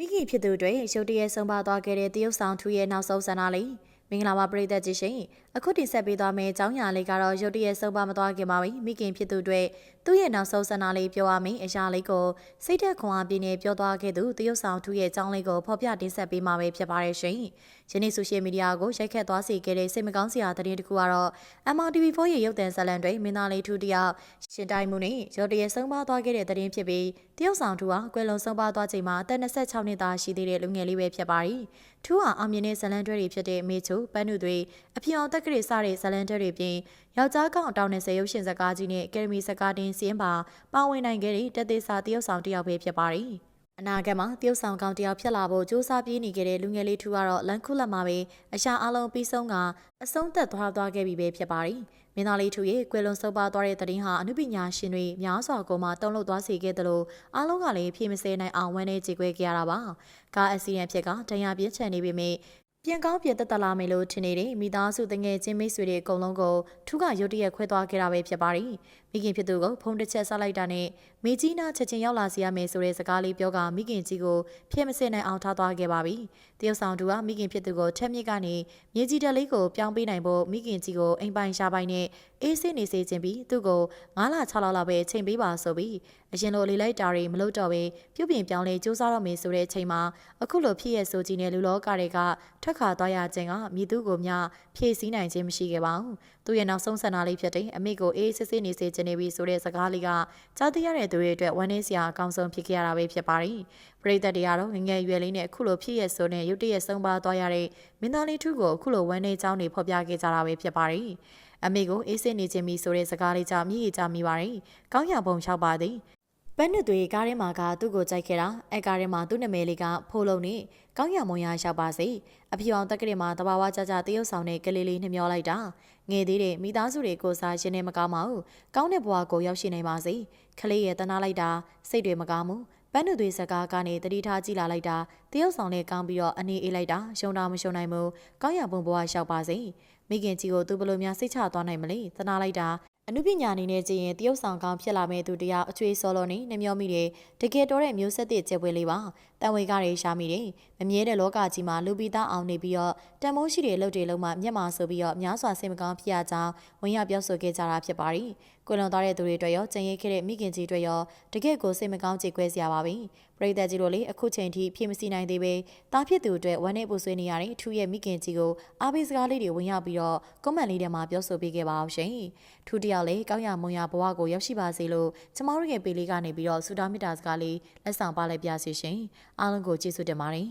မိခင်ဖြစ်သူတွေရုတ်တရက်ဆုံးပါသွားခဲ့တဲ့တရုတ်ဆောင်ထူရဲ့နောက်ဆုံးဆန္ဒလေးမင်္ဂလာပါပရိသတ်ကြီးရှင်အခုတင်ဆက်ပေးသွားမယ့်အကြောင်းအရာလေးကတော့ရုတ်တရက်ဆုံးပါမသွားခင်ပါပဲမိခင်ဖြစ်သူတွေသူ့ရဲ့နောက်ဆုံးဆန္ဒလေးပြောရမယ်အရာလေးကိုစိတ်သက်ခွန်အားပြင်းနေပြောသွားခဲ့သူတရုတ်ဆောင်ထူရဲ့အကြောင်းလေးကိုဖော်ပြတင်ဆက်ပေးမှာပဲဖြစ်ပါတယ်ရှင်ယနေ့ဆိုရှယ်မီဒီယာကိုရိုက်ခတ်သွားစေခဲ့တဲ့စိတ်မကောင်းစရာသတင်းတစ်ခုကတော့ MRTV4 ရဲ့ရုပ်သံဇာတ်လမ်းတွေမင်းသားလေးထူတယောက်ရှင်တိုင်းမှုနဲ့ရုတ်တရက်ဆုံးပါသွားခဲ့တဲ့သတင်းဖြစ်ပြီး တရုတ်ဆောင်ထူဟာကွယ်လွန်ဆုံးပါသွားချိန်မှာအသက်26နှစ်သားရှိသေးတဲ့လူငယ်လေးပဲဖြစ်ပါတယ်။ထူဟာအောင်မြင်တဲ့ဇာတ်လမ်းတွေဖြစ်တဲ့မေချိုပန်းနုတွေအပြောင်တက်ကလေးစတဲ့ဇာတ်လမ်းတွေပြင်ယောက်ျားကောင်အတောင်20ရုပ်ရှင်ဇာတ်ကားကြီးနဲ့အကယ်ဒမီဇာတ်ကားတင်စီးရင်ပါပါဝင်နိုင်ခဲ့တဲ့တက်သေးစာတရုတ်ဆောင်တယောက်ပဲဖြစ်ပါတယ်။အနာဂတ်မှာတရုတ်ဆောင်ကောင်တယောက်ဖြစ်လာဖို့စူးစမ်းပြေးနေခဲ့တဲ့လူငယ်လေးထူကတော့လန်ခုလက်မှာပဲအရှာအလုံးပြီးဆုံးကအဆုံးသက်သွားသွားခဲ့ပြီပဲဖြစ်ပါတယ်။ မင်းသားလေးထူရဲ့ကွယ်လွန်ဆုံးပါသွားတဲ့တရင်ဟာအနုပညာရှင်တွေများစွာကိုမှတုံ့လုပ်သွားစေခဲ့တယ်လို့အားလုံးကလည်းဖြေမစဲနိုင်အောင်ဝန်းနေကြေကွဲကြရတာပါ။ကားအက်ဆီဒန့်ဖြစ်ကဒဏ်ရာပြင်းထန်နေပေမဲ့ ပြန်ကောင်းပြန်တက်တက်လာမယ်လို့ထင်နေတဲ့မိသားစုတငယ်ချင်းမိတ်ဆွေတွေအကုန်လုံးကိုထူးကရုတ်တရက်ခွဲသွားခဲ့တာပဲဖြစ်ပါတယ်။မိခင်ဖြစ်သူကဖုန်းတစ်ချက်ဆက်လိုက်တာနဲ့မိကြီးနာချက်ချင်းရောက်လာစီရမယ်ဆိုတဲ့စကားလေးပြောကမိခင်ကြီးကိုဖျက်မစင်နိုင်အောင်ထားသွားခဲ့ပါပြီ။တရုတ်ဆောင်သူကမိခင်ဖြစ်သူကိုထက်မြစ်ကနေမြေကြီးတက်လေးကိုပြောင်းပေးနိုင်ဖို့မိခင်ကြီးကိုအိမ်ပိုင်ရှာပိုင်နဲ့အေးစစ်နေစေခြင်းပြီးသူ့ကို9လ6လလောက်ပဲချိန်ပေးပါဆိုပြီးအရင်လိုလေးလိုက်တာတွေမလုပ်တော့ဘဲပြုပြင်ပြောင်းလဲစူးစမ်းတော့မယ်ဆိုတဲ့အချိန်မှာအခုလိုဖြစ်ရဆိုကြီးနဲ့လူလောကတွေကထွက်ခါသွားရခြင်းကမြည်သူကိုမျှဖြည့်ဆည်းနိုင်ခြင်းမရှိခဲ့ပါဘူး။သူ့ရဲ့နောက်ဆုံးဆန္ဒလေးဖြစ်တဲ့အမေကိုအေးစစ်စစ်နေစေခြင်းနေပြီဆိုတဲ့စကားလေးကကြားသိရတဲ့သူတွေအတွက်ဝမ်းနည်းစရာအကောင်းဆုံးဖြစ်ခဲ့ရတာပဲဖြစ်ပါတယ်။ပရိသတ်တွေကတော့ငငယ်ရွယ်လေးနဲ့အခုလိုဖြစ်ရဆိုတဲ့ရုတ်တရက်ဆုံးပါသွားရတဲ့မင်းသားလေးထုကိုအခုလိုဝမ်းနည်းကြောင်းတွေဖော်ပြခဲ့ကြတာပဲဖြစ်ပါတယ်။ အမေကိုအေးစစ်နေခြင်းပြီဆိုတဲ့စကားလေးကြောင့်မြည်ရကြမိပါတယ်။ကောင်းရပုံလျှောက်ပါသည်။ပန်းနှစ်တွေကားထဲမှာကသူ့ကိုကြိုက်ခဲ့တာအဲကားထဲမှာသူ့နာမည်လေးကဖိုးလုံးနဲ့ကောင်းရမွန်ရရောက်ပါစေအဖြူအောင်တက်ကလေးမှာတဘာဝကြကြတရုတ်ဆောင်တဲ့ကလေးလေးနှမျောလိုက်တာငယ်သေးတဲ့မိသားစုတွေကိုစားရှင်နေမကောင်းပါဘူးကောင်းတဲ့ဘဝကိုရောက်ရှိနေပါစေခလေးရဲ့တနာလိုက်တာစိတ်တွေမကောင်းဘူးပန်းနုသွေးစကားကနေတတိထားကြည့်လာလိုက်တာတရုတ်ဆောင်နဲ့ကောင်းပြီးတော့အနေအေးလိုက်တာရှုံတာမရှုံနိုင်ဘူးကောင်းရပုံဘဝရောက်ပါစေ မိခင်ကြီးကိုသူဘလို့များစိတ်ချသွားနိုင်မလဲတနာလိုက်တာအနုပညာအနေနဲ့ကြည့်ရင်တရုတ်ဆောင်ကောင်းဖြစ်လာမဲ့သူတယောက်အချွေစောလို့နေနှမျောမိတယ်တကယ်တော့တဲ့မျိုးဆက်သစ်ကျဲပွဲလေးပါတန်ဝေကတွေရှာမိတယ်မမြဲတဲ့လောကကြီးမှာလူပိသားအောင်နေပြီးတော့တန်မိုးရှိတဲ့လုပ်တွေလုံးမှမျက်မာဆိုပြီးတော့များစွာစိတ်မကောင်းဖြစ်ရကြောင်းဝင်ရပြောဆိုခဲ့ကြတာဖြစ်ပါတယ် ကိုလွန်သွားတဲ့သူတွေအတွက်ရောကျင်ရိတ်ခဲ့တဲ့မိခင်ကြီးတွေရောတကယ့်ကိုစိတ်မကောင်းကြေကွဲစရာပါပဲပရိသတ်ကြီးတို့လေအခုချိန်ထိဖြည့်မစီနိုင်သေးပဲတားဖြစ်သူအတွက်ဝမ်းနေပူဆွေးနေရတဲ့ထူရဲ့မိခင်ကြီးကိုအားပေးစကားလေးတွေဝင်ရောက်ပြီးတော့ကွန်မန့်လေးထဲမှာပြောဆိုပေးခဲ့ပါအောင်ရှင်ထူတယောက်လေကောင်းရမွန်ရဘဝကိုရောက်ရှိပါစေလို့ကျမတို့ရဲ့ပေးလေးကနေပြီးတော့ဆုတောင်းမေတ္တာစကားလေးလက်ဆောင်ပါလိုက်ပြစီရှင်အားလုံးကိုကျေးဇူးတင်ပါတယ်